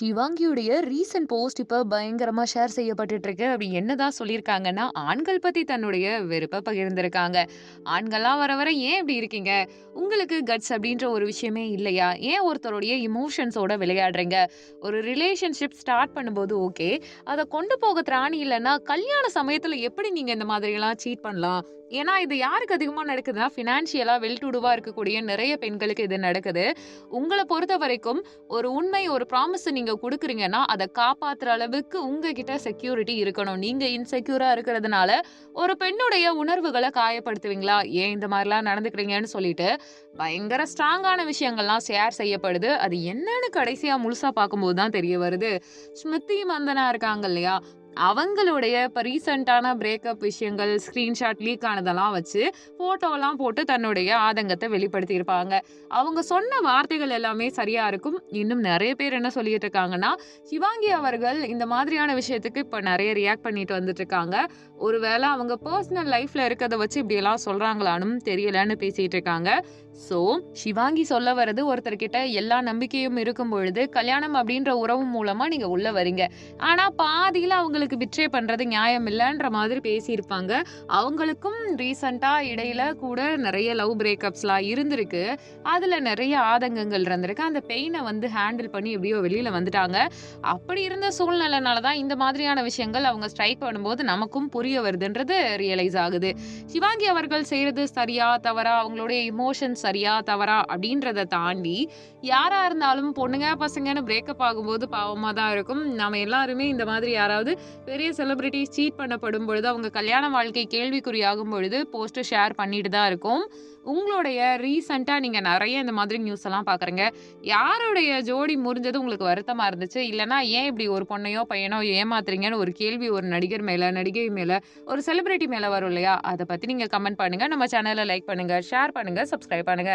ஷிவாங்கியுடைய recent post இப்போ பயங்கரமாக share செய்யப்பட்டுட்டு இருக்கு. அப்படி என்னதான் சொல்லியிருக்காங்கன்னா, ஆண்கள் பற்றி தன்னுடைய வெறுப்பை பகிர்ந்திருக்காங்க. "ஆண்கள்லாம் வர வர ஏன் இப்படி இருக்கீங்க? உங்களுக்கு கட்ஸ் அப்படின்ற ஒரு விஷயமே இல்லையா? ஏன் ஒருத்தருடைய இமோஷன்ஸோட விளையாடுறீங்க? ஒரு ரிலேஷன்ஷிப் ஸ்டார்ட் பண்ணும்போது ஓகே. அதை கொண்டு போக திராணி இல்லைன்னா கல்யாண சமயத்தில் எப்படி நீங்கள் இந்த மாதிரியெல்லாம் சீட் பண்ணலாம்?" ஏன்னா இது யாருக்கு அதிகமாக நடக்குதுன்னா, ஃபினான்ஷியலாக வெல் இருக்கக்கூடிய நிறைய பெண்களுக்கு இது நடக்குது. உங்களை பொறுத்த வரைக்கும் ஒரு உண்மை, ஒரு ப்ராமிஸ் நீங்கள் கொடுக்குறீங்கன்னா அதை காப்பாற்றுற அளவுக்கு உங்ககிட்ட செக்யூரிட்டி இருக்கணும். நீங்கள் இன்செக்யூராக இருக்கிறதுனால, ஒரு பெண்ணுடைய உணர்வுகளை காயப்படுத்துவீங்களா? ஏன் இந்த மாதிரிலாம் நடந்துக்கிறீங்கன்னு சொல்லிட்டு, பயங்கர ஸ்ட்ராங்கான விஷயங்கள்லாம் ஷேர் செய்யப்படுது. அது என்னன்னு கடைசியாக முழுசாக பார்க்கும்போது தான் தெரிய வருது. ஸ்மிருதி மந்தனா இருக்காங்க இல்லையா? அவங்களுடைய இப்போ ரீசெண்டான பிரேக்கப் விஷயங்கள், ஸ்க்ரீன்ஷாட் லீக் ஆனதெல்லாம் வச்சு, ஃபோட்டோலாம் போட்டு தன்னுடைய ஆதங்கத்தை வெளிப்படுத்தியிருப்பாங்க. அவங்க சொன்ன வார்த்தைகள் எல்லாமே சரியாக இருக்கும். இன்னும் நிறைய பேர் என்ன சொல்லிட்டு இருக்காங்கன்னா, ஷிவாங்கி அவர்கள் இந்த மாதிரியான விஷயத்துக்கு இப்போ நிறைய ரியாக்ட் பண்ணிட்டு வந்துட்டு இருக்காங்க. ஒருவேளை அவங்க பர்சனல் லைஃப்பில் இருக்கிறத வச்சு இப்படியெல்லாம் சொல்கிறாங்களானும் தெரியலன்னு பேசிகிட்டு இருக்காங்க. ஸோ, ஷிவாங்கி சொல்ல வர்றது ஒருத்தர்கிட்ட எல்லா நம்பிக்கையும் இருக்கும் பொழுது, கல்யாணம் அப்படின்ற உறவு மூலமாக நீங்கள் உள்ளே வரீங்க. ஆனால் பாதியில் அவங்களுக்கு பிட்ரே பண்ணுறது நியாயம் இல்லைன்ற மாதிரி பேசியிருப்பாங்க. அவங்களுக்கும் ரீசண்டாக இடையில கூட நிறைய லவ் பிரேக்கப்ஸ்லாம் இருந்திருக்கு. அதில் நிறைய ஆதங்கங்கள் இருந்திருக்கு. அந்த பெயினை வந்து ஹேண்டில் பண்ணி எப்படியோ வெளியில் வந்துட்டாங்க. அப்படி இருந்த சூழ்நிலைனால தான் இந்த மாதிரியான விஷயங்கள் அவங்க ஸ்ட்ரைக் பண்ணும்போது நமக்கும் புரிய வருதுன்றது ரியலைஸ் ஆகுது. சிவாங்கி அவர்கள் செய்கிறது சரியா? தவறா? அவங்களுடைய இமோஷன் சரியா? தவறா? அப்படின்றத தாண்டி, யாராக இருந்தாலும் பொண்ணுங்க, பசங்கன்னு பிரேக்கப் ஆகும்போது பாவமாக தான் இருக்கும். நம்ம எல்லாருமே இந்த மாதிரி யாராவது பெரிய செலிபிரிட்டிஸ் சீட் பண்ணப்படும் பொழுது, அவங்க கல்யாண வாழ்க்கை கேள்விக்குறியாகும் பொழுது போஸ்ட்டை ஷேர் பண்ணிட்டு தான் இருக்கும் உங்களுடைய ரீசென்ட்டா நீங்கள் நிறைய இந்த மாதிரி நியூஸ் எல்லாம் பார்க்குறீங்க. யாருடைய ஜோடி முறிஞ்சது உங்களுக்கு வருத்தமாக இருந்துச்சு? இல்லைனா ஏன் இப்படி ஒரு பொண்ணையோ, பையனோ ஏமாத்துறீங்கன்னு ஒரு கேள்வி ஒரு நடிகர் மேலே நடிகை மேலே ஒரு செலிபிரிட்டி மேலே வரும் இல்லையா? அதை பற்றி நீங்கள் கமெண்ட் பண்ணுங்க. நம்ம சேனலை லைக் பண்ணுங்க, ஷேர் பண்ணுங்கள் சப்ஸ்கிரைப் பண்ணுங்க.